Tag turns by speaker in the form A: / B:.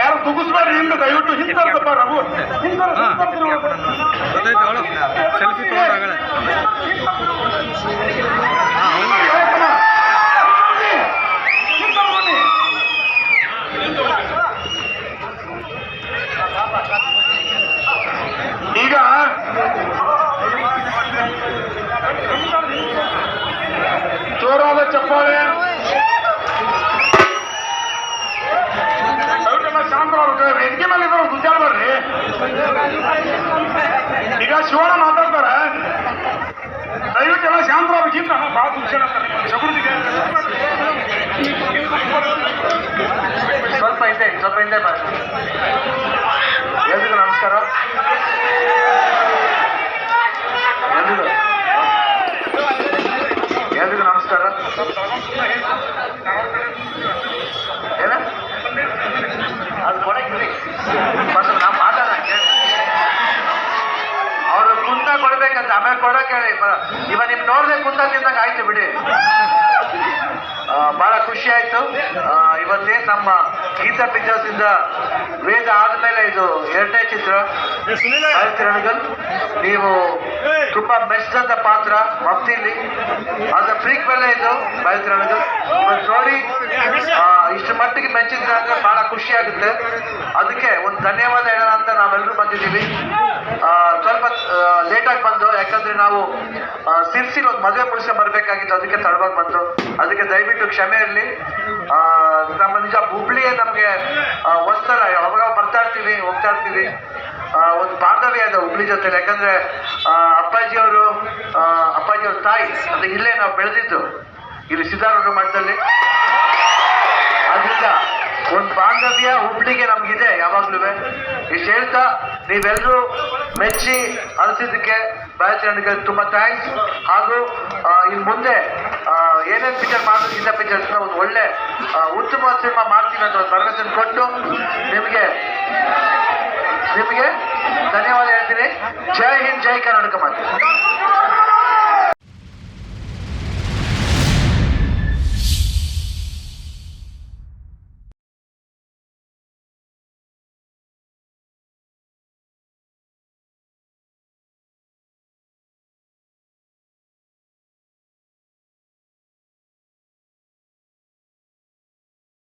A: ಯಾರು ತುಗಿಸ್ಬೇಡ್ರಿ ಹಿಂದೆ ದಯವಿಟ್ಟು ಹಿಂದೆ ರಘು.
B: ಸೆಲ್ಫಿ
A: ಈಗ ಜೋರಾದ ಚಪ್ಪಾಳೆ. ಶಾಂತರಾಗ್ಬೇಕು ವೇದಿಕೆ ಮೇಲೆ ಇರೋ ಗುದ್ದಾಡ್ಬಾರ್ರಿ ಈಗ ಶಿವಣ್ಣ ಮಾತಾಡ್ತಾರೆ ದಯವಿಟ್ಟೆಲ್ಲ ಶಾಂತರಾಗ್ಬೇಕಿಂತ ಭಾಳ ದುಶ್ಯಣ ಶಗುಡಿಗೆ ಸ್ವಲ್ಪ ಹಿಂದೆ ಸ್ವಲ್ಪ ಹಿಂದೆ ಬಾ ಎಲ್ರಿಗೂ ನಮಸ್ಕಾರ ಎಲ್ರಿಗೂ ಎಲ್ರಿಗೂ ನಮಸ್ಕಾರ ಏನ ಅದು ಕೊಡಕ್ಕೆ ಕೊಡ್ಬೇಕಂತ ಆಮೇಲೆ ಕೊಡಕ್ಕೆ ಹೇಳಿ. ಇವ ನಿಮ್ ನೋಡ್ದೆ ಕುಂತ ತಿಂದಂಗೆ ಆಯ್ತು ಬಿಡಿ. ಬಹಳ ಖುಷಿ ಆಯ್ತು. ಇವತ್ತೇ ನಮ್ಮ ಗೀತಾ ಪಿಕ್ಚರ್ಸ್ ಇಂದ ವೇದ ಆದ್ಮೇಲೆ ಇದು ಎರಡನೇ ಚಿತ್ರ. ರಣಗಲ್ ನೀವು ತುಂಬಾ ಮೆಚ್ಚಿದಂತ ಪಾತ್ರ ಮಫ್ತಿಲಿ ಫ್ರೀಕ್ ಮೇಲೆ ಇದು ರಣಗಲ್ ಇವತ್ತು ನೋಡಿ ಇಷ್ಟು ಮಟ್ಟಿಗೆ ಮೆಚ್ಚಿದ್ರೆ ಅಂದ್ರೆ ಬಹಳ ಖುಷಿ ಆಗುತ್ತೆ. ಅದಕ್ಕೆ ಒಂದು ಧನ್ಯವಾದ ಹೇಳೋಣ ಅಂತ ನಾವೆಲ್ಲರೂ ಬಂದಿದ್ದೀವಿ. ಲೇಟಾಗಿ ಬಂದು, ಯಾಕಂದ್ರೆ ನಾವು ಸಿರ್ಸಿಲ್ ಒಂದು ಮದುವೆ ಪುರುಷ ಬರ್ಬೇಕಾಗಿತ್ತು, ಅದಕ್ಕೆ ತಡವಾಗಿ ಬಂತು ಅದಕ್ಕೆ ದಯವಿಟ್ಟು ಕ್ಷಮೆ ಇರಲಿ. ನಮ್ಮ ನಿಜ ಹುಬ್ಳಿಯೇ ನಮಗೆ ಹೊಸ್ತರ ಯಾವಾಗ ಬರ್ತಾ ಇರ್ತೀವಿ, ಹೋಗ್ತಾ ಇರ್ತೀವಿ. ಒಂದು ಬಾಂಧವ್ಯ ಇದೆ ಹುಬ್ಳಿ ಜೊತೆ ಯಾಕಂದ್ರೆ ಅಪ್ಪಾಜಿ ಅವರು ಅಪ್ಪಾಜಿ ಅವ್ರ ತಾಯಿ, ಅದು ಇಲ್ಲೇ ನಾವು ಬೆಳೆದಿದ್ದು, ಇಲ್ಲಿ ಸಿದ್ದಾರೂಢ ಮಠದಲ್ಲಿ. ಅದರಿಂದ ಒಂದು ಬಾಂಧವ್ಯ ಹುಬ್ಳಿಗೆ ನಮ್ಗಿದೆ ಯಾವಾಗ್ಲೂ ಇಷ್ಟು ಹೇಳ್ತಾ ನೀವೆಲ್ಲರೂ ಮೆಚ್ಚಿ ಅನಿಸಿದ್ದಕ್ಕೆ ಬಾಯಚರಣೆಗೆ ತುಂಬ ಥ್ಯಾಂಕ್ಸ್ ಹಾಗೂ ಇನ್ನು ಮುಂದೆ ಏನೇನು ಪಿಕ್ಚರ್ ಇಂಥ ಪಿಕ್ಚರ್ಸ್ನ ಒಂದು ಒಳ್ಳೆ ಉತ್ತಮ ಸಿನಿಮಾ ಮಾಡ್ತೀವಿ ಅಂತ ಒಂದು ಭರವಸೆ ಕೊಟ್ಟು ನಿಮಗೆ ನಿಮಗೆ ಧನ್ಯವಾದ ಹೇಳ್ತೀನಿ. ಜೈ ಹಿಂದ್, ಜೈ ಕರ್ನಾಟಕ ಮಾತು.